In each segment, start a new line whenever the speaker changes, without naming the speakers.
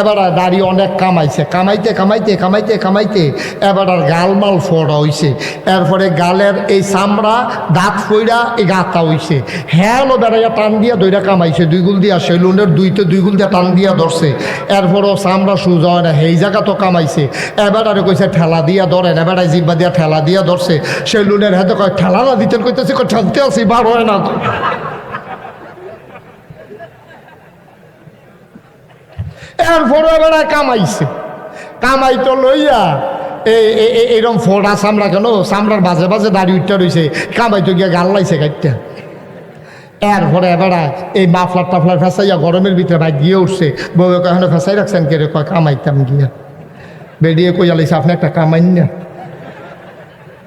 এবার দাড়ি অনেক কামাইছে। কামাইতে কামাইতে কামাইতে কামাইতে এবার আর গালমাল ফোড়া হইছে। এরপরে গালের এই চামড়া, দাঁত ফইরা এই গাতা হইছে। হ্যালো বেড়াইয়া টান দিয়া দইরা কামাইছে। দুই গুল দিয়া সেলুনের দুইতে দুই গুল দিয়া টান দিয়া ধরছে। এরপরও চামড়া সুজা হয় না, সেই জায়গা তো কামাইছে। এবার আর কইছে ঠেলা দিয়া ধরেন, এবার জিব্বা দিয়া ঠেলা দিয়া ধরছে। সেলুনের হাতে কয়, ঠেলা না দিতেন কইতেছে, কয়, ঠেলতে আছি, বার হয় না এরপরে বেড়া কামাইছে। কামাই তো লইয়া এই, এই- এই- এইরকম ফোড়া চামড়া কেন? চামড়ার বাজে বাজে দাড়ি উঠতে রয়েছে কামাই তো গিয়া গাল লাইছে গাইটা এরপরে এবারে এই মাফলার টাফলার ফেসাইয়া গরমের ভিতরে ভাই গিয়ে উঠছে। বউ কখনো ফেসাই রাখছেন কে রে? কয়, কামাইতাম গিয়া। বেরিয়ে কইয়া লাইছে, আপনি একটা কামাইন না।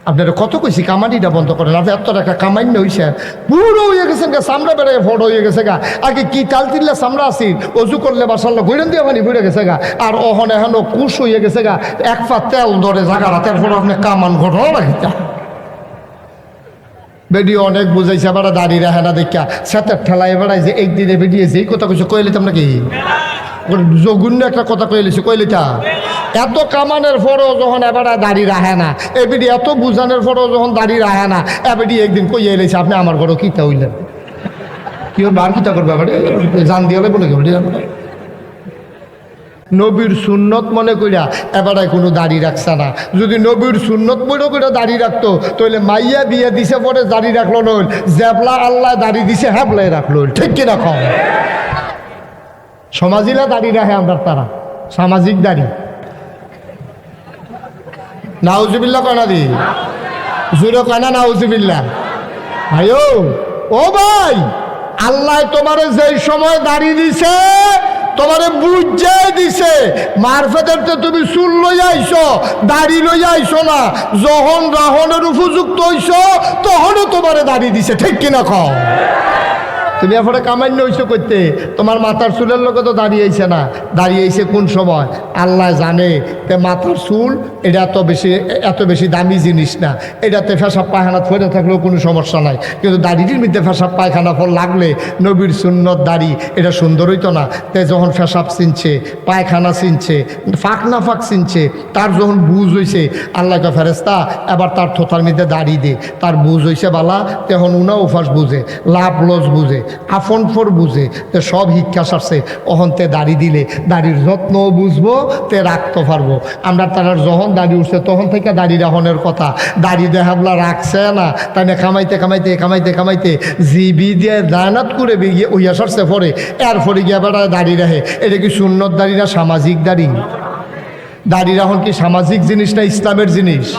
আপনারা কত কইছি, কামানিটা বন্ধ করেন। আপনি এত একটা কামান্য হইছে। পুরো হয়ে গেছে গা সামরা বেড়ে ফটো হয়ে গেছে গা। আগে কি টাল তিনলে সামরা আসি অজু করলে বাসাল্লা ঘুরেন দিয়ে পানি ঘুরে গেছে গা। আর অহন এখন কুশ হয়ে গেছে গা। এক পা তেল ধরে জাগা রাতের পর আপনি কামান ঘটনা রাখিতা বেডি অনেক বুঝাইছে, আবার দাঁড়িয়ে রাখে না দেখা সাতের ঠেলায় বেড়াইছে একদিনে বেরিয়েছে এই কথা কইছে কইলে তোমরা কি জগুন্য একটা কথা কইলেছে কইলিটা এত কামানের পরও যখন এবারে দাড়ি রাখে না, এবিডি এত বুঝানোর পরও যখন দাড়ি রাখে না, এবিডি একদিন কই এলেছে, আপনি আমার ঘরও কিতা হইলেন? কি বার কিতা করবে এবারে জান দিয়ে বলে কি নবীর সুন্নত মনে কইরা এবারে কোনো দাড়ি রাখছে না। যদি নবীর সুন্নত মনে করে দাড়ি রাখতো তাহলে মাইয়া বিয়ে দিছে পরে দাড়ি রাখল নইল, জেবলা আল্লাহ দাড়ি দিছে হ্যাবলাই রাখল ঠিক কিনা কম সমাজিলা দাড়ি রাখে আমরা তারা, সামাজিক দাড়ি। নাউজুবিল্লা কনা দি? জুড়ে কয়না নাউজুবিল্লা ভাইও, ও ভাই, আল্লাহ তোমারে যেই সময় দাড়ি দিছে, তোমারে বুঝে দিছে মারফেতের তো তুমি চুল লই আইছো দাড়ি লই আইছো না, যখন রাহনের উপযুক্ত হইছো তখনও তোমারে দাড়ি দিছে, ঠিক কিনা কও? তুমি এরপরে কামান্য হইছো করতে তোমার মাথার চুলের লোকে তো দাঁড়িয়েছে না। দাঁড়িয়েছে কোন সময়? আল্লাহ জানে তে মাথার চুল এটা এত বেশি এত বেশি দামি জিনিস না। এটাতে ফেসাব পায়খানা ফেরে থাকলেও কোনো সমস্যা নাই। কিন্তু দাড়িটির মধ্যে ফেসাব পায়খানা ফল লাগলে নবীর সুন্নত দাড়ি, এটা সুন্দর হইতো না। তে যখন ফেসাব চিনছে, পায়খানা চিনছে, ফাঁক না ফাঁক চিনছে, তার যখন বুঝ হইছে আল্লাহকে ফেরেস্তা এবার তার থোথার মধ্যে দাড়ি দে। তার বুঝ হইছে বালা, তখন উনা উফাস বুঝে, লাভ লস বুঝে। আফন ফোর বুঝে, তে সব শিক্ষা সারছে। অহন তে দাড়ি দিলে, দাড়ির যত্নও বুঝব, তে রাখতে পারব আমরা তারা যখন দাড়ি উঠছে, তখন থেকে দাড়ি রাখনের কথা। দাড়ি দেখাবলা রাখছে না তাই না কামাইতে কামাইতে কামাইতে কামাইতে জিবি দিয়ে দায়নাত করে বেরিয়ে ওইয়া সরছে পরে এরপরে গিয়ে বেড়া দাড়ি রাখে এটা কি সুন্নত দাড়ি না সামাজিক দাড়ি? দাড়ি রাখুন কি সামাজিক জিনিস না ইসলামের জিনিস?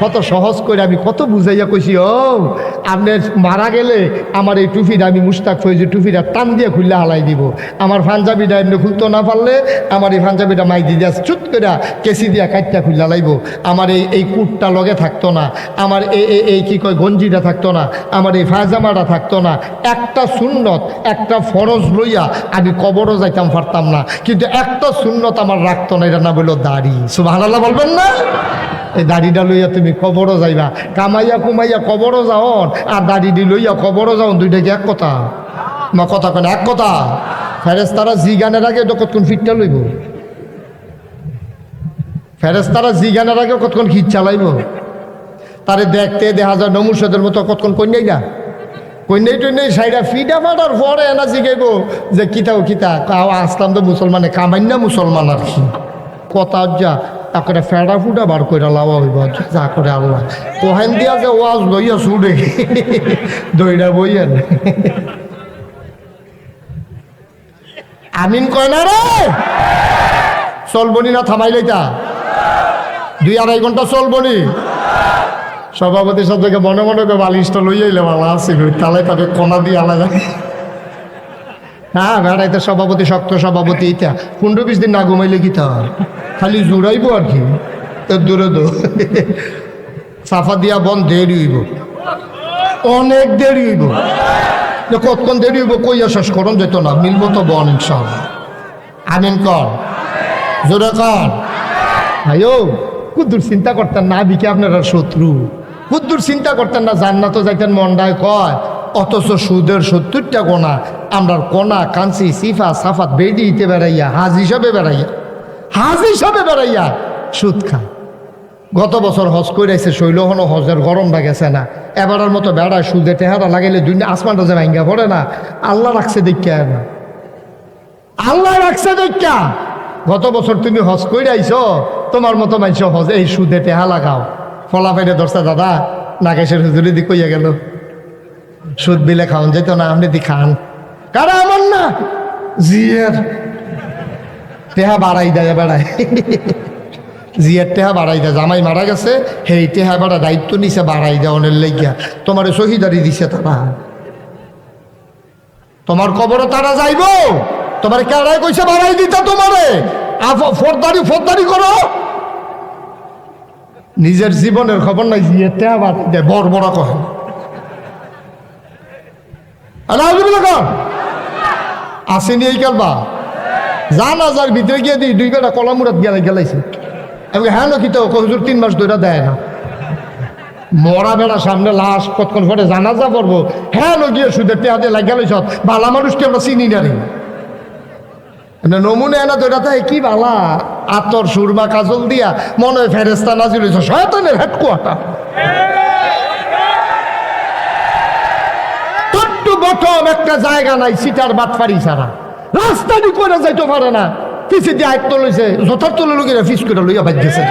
কত সহজ করে আমি কত বুঝাইয়া কইছি, ও, আপনি মারা গেলে আমার এই টুপিটা আমি মুস্তাক ফৈজি টুপিটা টান দিয়ে খুললে হালাই দিব। আমার পাঞ্জাবিটা এমনি খুলতে না পারলে আমার এই পাঞ্জাবিটা মাই দিয়ে দিয়া চুট করে কেসি দিয়া কাটটা খুললা হালাইব। আমার এই এই কুটটা লগে থাকতো না। আমার এই, এই- কি কয় গঞ্জিটা থাকতো না। আমার এই ফায়জামাটা থাকতো না। একটা সুন্নত, একটা ফরজ লইয়া আমি কবরও যাইতাম পারতাম না। কিন্তু একটা সুন্নত আমার রাখতো না, এটা না বলল দাড়ি। সুবাহ বলবেন না? এই দাড়িটা লইয়া তুমি কবরও যাইবা। কামাইয়া কুমাইয়া কবরও যাও আর দাড়িটি লইয়া কবরও যাও দুইটা কি এক কথা? মা কথা কেন এক কথা। ফেরেস তারা জি গানের আগে তো কতক্ষণ ফিটটা লইব। ফেরেস তারা জি গানের আগে কতক্ষণ খিট চালাইব? তারে দেখতে দেখা যায় নমুষদের মতো কতক্ষণ কন্যাই না? কন্যাই টন্যাই সাইডা ফিডা ফাটার পরে এনা জিগাইব যে কিতাও কিতা। আসলাম তো মুসলমানে কামাই না মুসলমান আর কি। কথা যা তাকে ফেড়া ফুটা বার করে লাওয়া হইব, যা করে আল্লাহ। কোহেন দিয়া যে ওয়াজ লইয়া ছুড়ে দইরা বইয়েন। আমিন কয় না রে? চলবনি না থামাইলেই তা দুই আড়াই ঘণ্টা চলবনি সভাপতির সাথে মনে মনে করে বালিশটা লইয়া ভালো আসছিল তালে তাকে কণা দিয়ে আলাদা হ্যাঁ বেড়াইতে সভাপতি, শক্ত সভাপতি এটা পনেরো বিশ দিন না ঘুমাইলে কি তা? খালি জুড়াইবো আর কি। দূরে দো সাফা দিয়া বন দেরি হইব। অনেক দেরি হইব। কতক্ষণ দেরি হইব কইয়া শেষ করুন যেত না। মিলবো তো বন সব আমিন কর। জোরে কর। ভাইও, কুদ্দুর চিন্তা করতেন না বিকে আপনারা শত্রু? কুদ্দুর চিন্তা করতেন না, জান্নাত যাইতেন মন্ডায় কয় অথচ সুদের সত্তরটা গোনা আমরা কোনা, কাঞ্চি, সিফা, সাফাত বেডি দিতে বেড়াইয়া, হাজ হিসাবে বেড়াইয়া। হাজ হিসাবে বেড়াইয়া সুদ খা গত বছর হজ কইরাইছে, শৈলহন হজের গরমটা গেছে না। এবারের মতো বেড়ায় সুদে টেহারা লাগাইলে দুই আসমানটা যে ভাঙ্গা পড়ে না, আল্লাহ রাখছে দেখা না আল্লাহ রাখছে দেখা গত বছর তুমি হজ কইরাইছ, তোমার মতো মানছ হজ এই সুদে টেহা লাগাও। ফলা পাইলে দশটা দাদা, নাগেশের হুজুরি দি কইয়া গেল। সুদ বিলে খাওয়ান যেত না, আপনি খান। কারা আমার না? জিয়ের টেহা বাড়াই দেয় বেড়ায় জিয়ার টেহা বাড়াই দেয়, জামাই মারা গেছে, সেই টেহা বাড়া দায়িত্ব নিছে, বাড়াই দেয় অনেক লেগিয়া। তোমার শহীদারি দিছে তারা। তোমার কবরে তারা যাইব। তোমার কেড়াই কইছে, বাড়াই দিতে তোমারে। ফোরদারি ফোরদারি করো। নিজের জীবনের খবর নাই, জিয়ের টেহা বাড়াই দেয়, বড় বড় কহে আসেনি এই কালবা। জান আজার ভিতরে গিয়ে দিই দুই বেটা কলামুরাত গেলে গেলাইছে। আমি হ্যাঁ কি তো হুজুর তিন মাস ধরে দেয় না। মরা বেড়া সামনে লাশ কতক্ষণ পরে জানাজা পড়ব। হ্যাঁ গিয়ে সুদের টেহাতে লাগিয়ে লইছ। বালা মানুষকে আমরা চিনি না রে। নমুনে এনা তো এটা কি বালা? আতর, সুরমা, কাজল দিয়া মনে হয় ফেরেস্তা নাজির হয়েছে শয়তানের হেডকোয়ার্টার ছোট্ট একটা জায়গা নাই, সিটার বাটপারি ছাড়া। রাস্তা দি করে যাইতে পারে না। পিছিয়ে দিয়ে আয়ত্ত লইছে? যথার্থ লোকেরা ফিস করে লইয়া বাদ গেছে।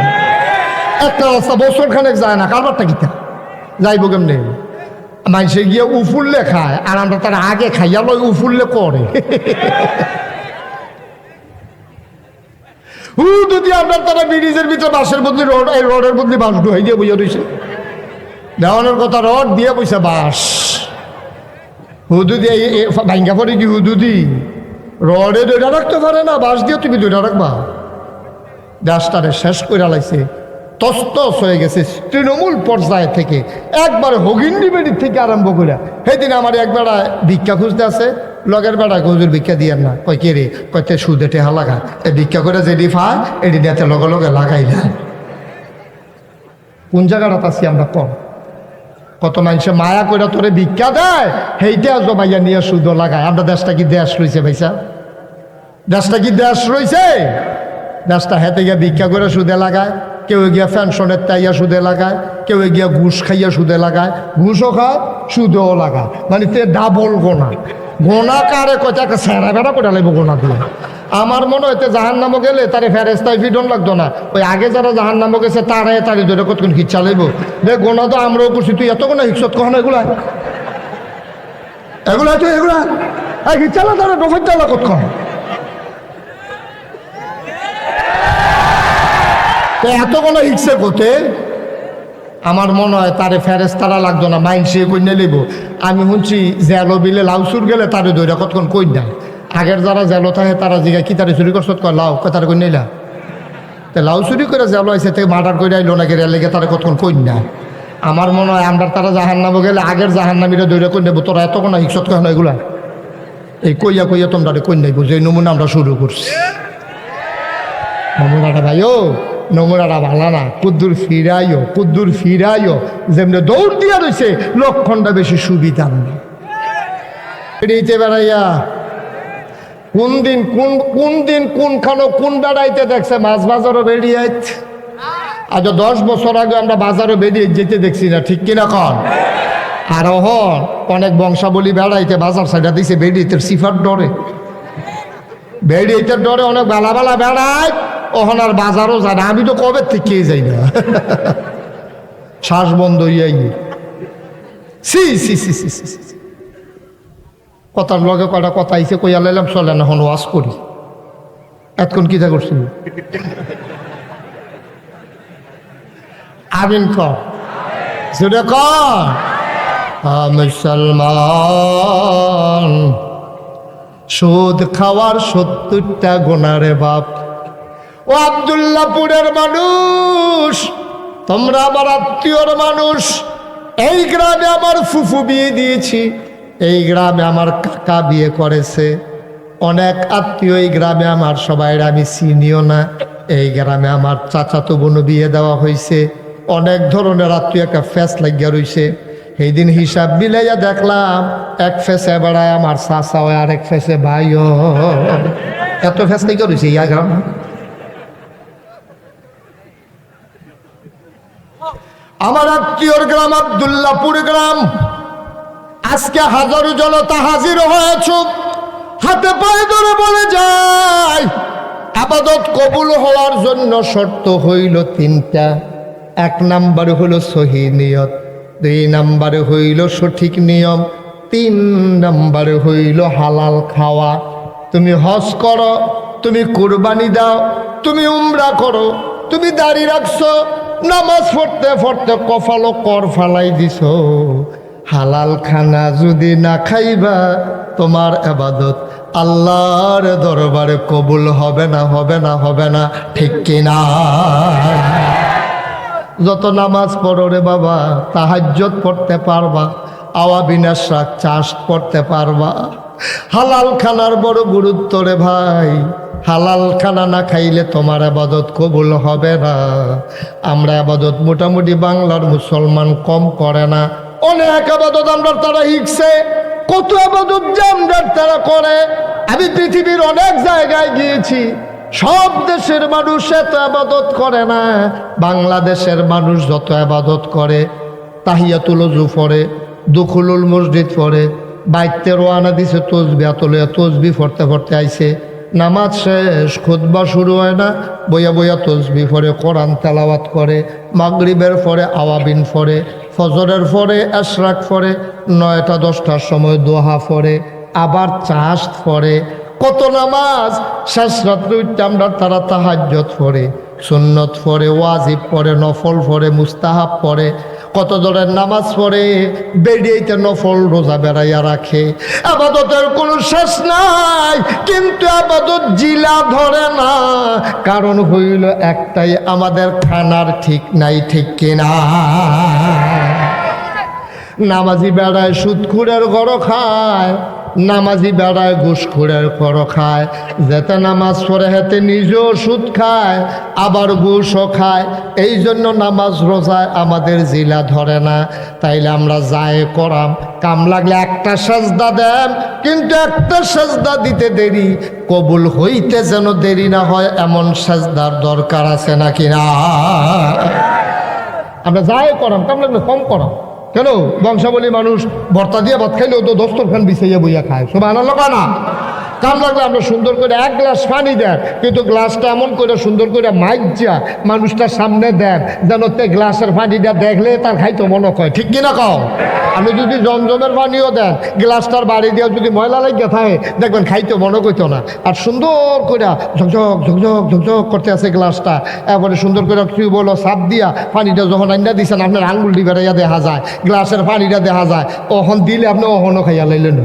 একটা রাস্তা বছর খানেক যায় না, কারবারটা কিতা? যাইব কেমনে? মানুষে গিয়ে উফুললে খায়, আর আমরা তার আগে খাইয়া লই উফুললে করে হু, যদি আপনার তারা ব্রিজের ভিতরে বাসের বদলি, রোড, এই রোডের বদলি বাস ঢুকাই দিয়ে বুঝে রয়েছে দেওয়ানোর কথা রড দিয়ে পয়সা বাস হুদুদি ভাঙ্গা পড়ে কি হুদুদি? রডে দুইটা রাখতে পারে না বাস দিয়ে তুমি দুইটা রাখবা। দেশটারে শেষ করে লাইছে। তস্তস হয়ে গেছে তৃণমূল পর্যায় থেকে। একবার হগিন্ডি বেড়ির থেকে আরম্ভ করে সেদিন আমার এক বেড়া ভিক্ষা খুঁজতে আছে। লগের বেড়া গজুর ভিক্ষা দিয়ে না। কয়, কে রে? কয়তে সুদে টেহা লাগা। এ ভিক্ষা করে যেটি ফায় এটি দেতে লগে লগে লাগাই না কোন জায়গাটা আছি আমরা কম? কত মানুষে মায়া করে তোরে ভিক্ষা দেয় সেইটা জমাইয়া নিয়ে সুদ লাগায়। আমরা দেশটা কি দেশ রয়েছে ভাইসা? দেশটা কি দেশ রয়েছে দেশটা হেতে গিয়া ভিক্ষা করে সুদে লাগায়, কেউ গিয়া পেনশনের তাইয়া সুদে লাগায়, কেউ গিয়া ঘুষ খাইয়া সুদে লাগায়, ঘুষও খায়, সুদেও লাগায়। মানে তে ডাবল গোনা। গোনা কারে একটা সেরা বেড়া করে লাগবে গোনা দিয়ে। আমার মনে হইতে জাহান নামো গেলে তারে ফেরেস্তায় ফিডন লাগতো না। ওই আগে যারা জাহান নামো গেছে তারে তারে ধরে কতক্ষণ খিচ্ছা লাগবো দেখ গোনা তো আমরাও করছি, তুই এত গোনা হিকসত কখন এগুলা। এগুলা তুই এগুলা। এই খিচ্ছালা তারা ডোফের চালা কতক্ষণ? এত কোনো ইচ্ছে করতে, আমার মনে হয় তারে ফেরেস তারা লাগতো না মাইন সে কন্যা লিব আমি শুনছি জেলো বিলে লাউসুর গেলে তারে দৈরা কতক্ষণ কই না আগের যারা জেলো থাকে, তারা জিগা কি তারে চুরি করছত? কয় কয়, তারে কই নিলা। তো লাউ চুরি করে জেলো আইসে থেকে মার্ডার করে আইলো নাকি রেল লেগে, তারা কতক্ষণ কই না। আমার মনে হয় আমরা তারা জাহান নামো গেলে আগের জাহান নামিরা দৈরা কই নেব তোরা এত কোনো হিকসত কয় না এগুলা। এই কইয়া কইয়া তোমরা কই নাইবো যে নমুনা আমরা শুরু করছি। নমুনাটা ভাইও, নমুনাটা ভালো না। কুদ্দুর ফিরাইও কুদ্দুর ফিরাইও, যেমনি দৌড় দিয়া রয়েছে লক্ষণটা বেশি সুবিধা নেই বেড়াইয়া কোন দিন কোন কোন দিন কোনখানো কোন বেড়াইতে দেখছে? মাছ বাজারও বেরিয়ে আজ দশ বছর আগে আমরা বাজারও বেরিয়ে যেতে দেখছি না, ঠিক কিনা কন? আর হন অনেক বংশাবলী বেড়াইতে বাজার সাইডা দিছে বেরিয়েতে সিফার ডরে। বেড়িয়েতে ডরে অনেক বেলা বেলা বেড়ায় ওখান আর বাজারও যায় না। আমি তো কবে থেকে যাই না। শ্বাস বন্ধ হইয়াই সি সি সি সি সি সি। কথার লগে কটা কথা আইসে কইয়া লাইলাম, চলে না হন ওয়াশ করি। এতক্ষণ কিতা করছিল? আমিন ক সেটা ক মুসলমান, সুদ খাওয়ার সত্তরটা গোনারে বাপ। ও আবদুল্লাপুরের মানুষ, তোমরা আমার আত্মীয়র মানুষ, এই গ্রামে আমার ফুফু বিয়ে দিয়েছি। এই গ্রামে আমার কাকা বিয়ে করেছে। অনেক আত্মীয় এই গ্রামে আমার সবাই আমি চিনিও না। এই গ্রামে আমার চাচাতো বোন বিয়ে দেওয়া হয়েছে। অনেক ধরনের আত্মীয় একটা ফ্যাস লাগিয়া রয়েছে সেই দিন হিসাব বিলাইয়া দেখলাম, এক ফেসে বেড়ায় আমার চাচা হয় আর এক ফেসে ভাই এত ফেস থেকে রয়েছে ইয়া গ্রাম। আমার আত্মীয়র গ্রাম আবদুল্লাপুর গ্রাম। আজকে হাজারো জনতা হাজির হয়েছ। হাতে পায়ে ধরে বলে যাই, আবাদত কবুল হওয়ার জন্য শর্ত হইল তিনটা। এক নাম্বার হইল সহি নিয়ত, দুই নাম্বারে হইল সঠিক নিয়ম, তিন নাম্বারে হইল হালাল খাওয়া। তুমি হজ করো, তুমি কুরবানি দাও, তুমি উমরা করো, তুমি দাড়ি রাখছো, নামাজ পড়তে পড়তে কফালো কর ফালাই দিছ। হালাল খানা যদি না খাইবা, তোমার আবাদত আল্লাহর দরবারে কবুল হবে না হবে না হবে না, ঠিক কিনা যত নামাজ পড়ো রে বাবা তাহাজ্জত পড়তে পারবা আওয়াবিনা শাক চাষ করতে পারবা। হালাল খানার বড় গুরুত্ব রে ভাই, হালাল খানা না খাইলে তোমার আবাদত কবুল হবে না। আমরা আবাদত মোটামুটি বাংলার মুসলমান কম করে না। অনেক আবাদত আমরা তারা শিখছে কত আবাদত যে আমরা তারা করে। আমি পৃথিবীর অনেক জায়গায় গিয়েছি, সব দেশের মানুষ এত আবাদত করে না। বাংলাদেশের মানুষ যত আবাদত করে, তাহিয়াতুল জু পড়ে, দুখুলুল মসজিদ পড়ে, বাইতে রোয়ানা দিছে তসবি আতলে তসবি পড়তে পড়তে আইছে। নামাজ শেষ, খুতবা শুরু হয় না, বইয়া বইয়া তসবি পড়ে, কোরআন তেলাওয়াত করে, মাগরিবের পরে আওয়াবিন পড়ে ফজরের পরে আশরাক পড়ে নয়টা, দশটার সময় দোহা পড়ে আবার চাষ পড়ে কত নামাজ? শেষ রাত্রে উঠতে আমরা তারা তাহাজ্জত পড়ে, সুন্নত পড়ে, ওয়াজিব পড়ে, নফল পড়ে, মুস্তাহাব পড়ে। কত ধরনের নামাজ পড়ে? বেরিয়েতে নফল রোজা বেড়াইয়া রাখে। আবাদতের কোনো শেষ নাই, কিন্তু আবাদত জিলা ধরে না। কারণ হইল একটাই, আমাদের খানার ঠিক নাই, ঠিক কিনা। নামাজি বেড়ায় সুদখুরের গড় খায়, নামাজি বেড়ায় ঘুষখুরের গড় খায়। যেতে নামাজ পড়ে হেতে নিজেও সুদ খায়, আবার ঘুষও খায়। এই জন্য নামাজ রোজায় আমাদের জিলা ধরে না। তাইলে আমরা যায় করাম। কাম লাগলে একটা সেজদা দেন, কিন্তু একটা সেজদা দিতে দেরি। কবুল হইতে যেন দেরি না হয়, এমন সেজদার দরকার আছে নাকি না? আমরা যাই করাম, কাম লাগলে কম করাম। কেন? বংশাবলী মানুষ ভর্তা দিয়ে ভাত খাইলেও তো দস্তরখান বিছাইয়া বইয়া খায়। সব লোক না? কাম লাগলে আমরা সুন্দর করে এক গ্লাস পানি দেন, কিন্তু গ্লাসটা এমন করে সুন্দর করে মাইজা মানুষটার সামনে দেন, যেন তে গ্লাসের পানিটা দেখলে তার খাইতো মনে কয় ঠিক কিনা কও? আপনি যদি জমজমের পানিও দেন, গ্লাসটার বাড়ি দিয়ে যদি ময়লা লাগিয়ে থাকে, দেখবেন খাইতে মনে করতো না। আর সুন্দর করে ঝকঝক ঝকঝক ঝকঝক করতে আছে গ্লাসটা। এরপরে সুন্দর করে বলো সাপ দিয়া পানিটা যখন আইনা দিচ্ছেন আপনার আঙ্গুল ডিবারাইয়া দেখা যায়, গ্লাসের পানিটা দেখা যায়। ওখন দিলে আপনি ওহনও খাইয়া লাইলেন।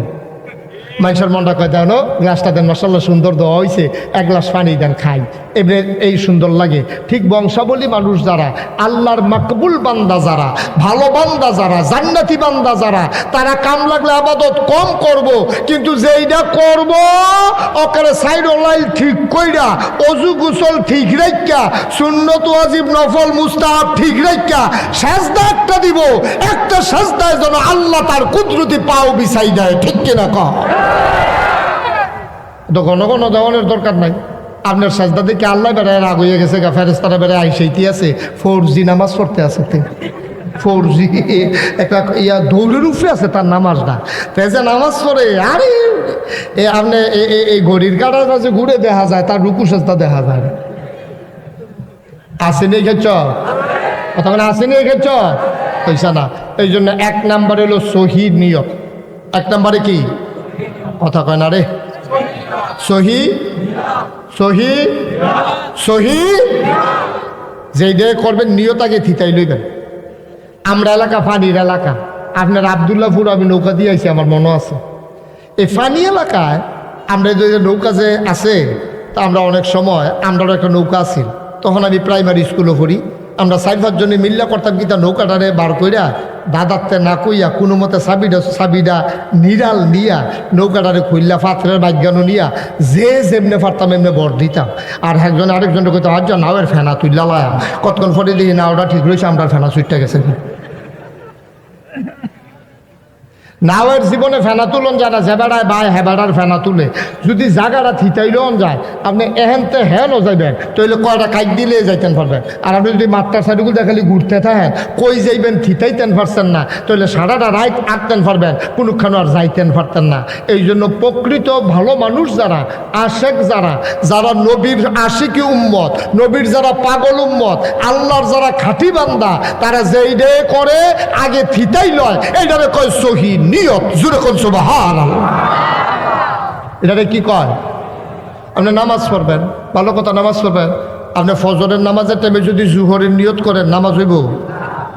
মানুষের মনটা কয় দেন গ্লাসটা দেন মশাল্লা সুন্দর দেওয়া হয়েছে এক গ্লাস পানি দেন, খাই। এবারে এই সুন্দর লাগে। ঠিক বংশাবলী মানুষ যারা, আল্লাহর মাকবুল বান্দা যারা, ভালো বান্দা যারা, জান্নাতি বান্দা যারা, তারা কাম লাগলে আবাদত কম করব, কিন্তু যেইটা করব ওকারে সাইড লাইল ঠিক কইরা, অজু গুসল ঠিক রাখা সুন্নত ওয়াজিব নফল মুস্তাহাব ঠিক রাখা সাজদা একটা দিব, একটা সাজদায় যেন আল্লাহ তার কুদরতি পাও বিছাই দেয়, ঠিক কিনা কহ তো ঘন ঘন দেওয়ানোর দরকার নাই। আপনার সাজদা দেখে আল্লাহ বেড়ায় রাগ হয়ে গেছে গা ফেরেস্তারা বেড়ায় আইসাইতে আছে ফোর জি নামাজ পড়তে আছে ফোর জি একটা ইয়া দৌড়ের উপরে আছে তার নামাজটা পেঁচে নামাজ পড়ে, আরে, এ আপনি এই ঘড়ির কাটার কাছে ঘুরে দেখা যায়, তার রুকু সাজদা দেখা যায়। আসেনি খেয়েছ? তখন আসেনি খেয়েছ? পয়সা না এই জন্য এক নাম্বার হলো শহীদ নিয়ত। এক নাম্বারে কি? কথা কয় না রে? সহি? সহি? সহি? যেই দিয়ে করবেন, নিয়ত আগে থিতাই লইবেন। আমরা এলাকা ফানির এলাকা। আপনার আবদুল্লাপুর আমি নৌকা দিয়ে আইছি, আমার মনে আছে। এই ফানি এলাকায় আমরা যে নৌকা যে আছে, তা আমরা অনেক সময় আমরাও একটা নৌকা আছিল। তখন আমি প্রাইমারি স্কুলে পড়ি। আমরা চার পাঁচজনে মিল্লা করতাম কি তা নৌকাটারে বার কইরা দাদাতে না কইয়া কোনো মতে সাবিডা সাবিডা নিরাল নিয়া নৌকাটারে খুললা পাথরের বাজ্ঞানো নিয়া যে যেমনে পারতাম এমনি বর দিতাম। আর একজন আরেকজনকে কইতাম যা নাওয়ের ফেনা তুললা লালাম কতক্ষণ ফটে দিয়ে না, ওটা ঠিক রয়েছে আমরা ফেনা সুইটটা গেছে। নাওয়ের জীবনে ফেনা তুলন না জেবাড়ায় বায় হেবাড়ার ফেনা তুলে। যদি জাগাটা থিতাইলন যায়, আপনি এহেনতে হেনও যাইবেন। তইলে কয়টা কাইক দিলে যাইতেন পারবেন। আর আপনি যদি মাত্রার সাইডগুলো দেখালি ঘুরতে থাকেন, কই যাইবেন থিতাইতেন পারছেন না। তইলে সারাটা রাইট আঁকতেন পারবেন, কোনোখানে আর যাইতেন পারতেন না। এই জন্য প্রকৃত ভালো মানুষ যারা, আশেক যারা যারা নবীর আশিকি উম্মত, নবীর যারা পাগল উম্মত, আল্লাহর যারা খাঁটি বান্দা, তারা যেই ডে করে, আগে থিতাই লয়। এইটারে কয় সহি নিয়ত জুড়ে কোন সুবাহান এটারে কি কয়? আপনি নামাজ পড়বেন, ভালো কথা, নামাজ পড়বেন। আপনি ফজরের নামাজের টাইমে যদি জুহরের নিয়ত করেন, নামাজ হইব।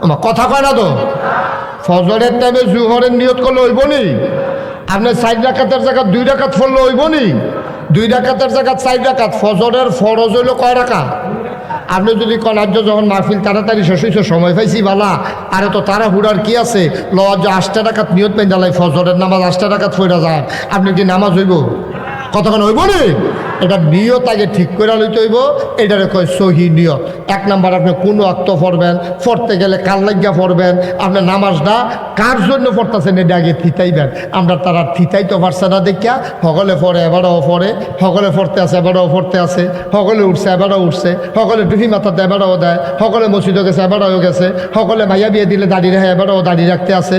আমার কথা কয় না তো? ফজরের টাইমে জুহরের নিয়ত করলে হইব নি? আপনি চার রাকাতের জায়গা দুই রাকাত ফললে হইব নি? দুই রাকাতের জায়গা চার রাকাত। ফজরের ফরজ হইল কয় রাকা আপনি যদি কনার্য যখন মাহফিল তাড়াতাড়ি শেষ হয়েছে সময় পাইছি বালা। আরে তো তারা হুড়ার কি আছে? লজ আটটা টাকাত নিয়ত পেন জ্বালাই ফজরের নামাজ আটটা টাকাত ফইরা যায় আপনি কি নামাজ হইব? কতক্ষণ হইব নি এটা নিয়ত আগে ঠিক করে লইতে হইব, এটারে কয় সহি নিয়ত। এক নাম্বার, আপনি কোনো আক্ত পড়বেন, পড়তে গেলে কার লাগিয়া পড়বেন আপনার নামাজটা কার জন্য পড়তেছেন এটা আগে থিতাইবেন। আমরা তারা থিতাইতে পারছে না দেখিয়া, সকলে পড়ে, এবারও পড়ে, সকলে পড়তে আছে, এবারও পড়তে আছে, সকলে উঠছে, এবারও উঠছে, সকলে টুপি মাথাতে এবারও দেয়, সকলে মসজিদে গেছে, এবারও গেছে, সকলে মাইয়া বিয়ে দিলে দাঁড়িয়ে রাখে এবারও দাঁড়িয়ে রাখতে আছে।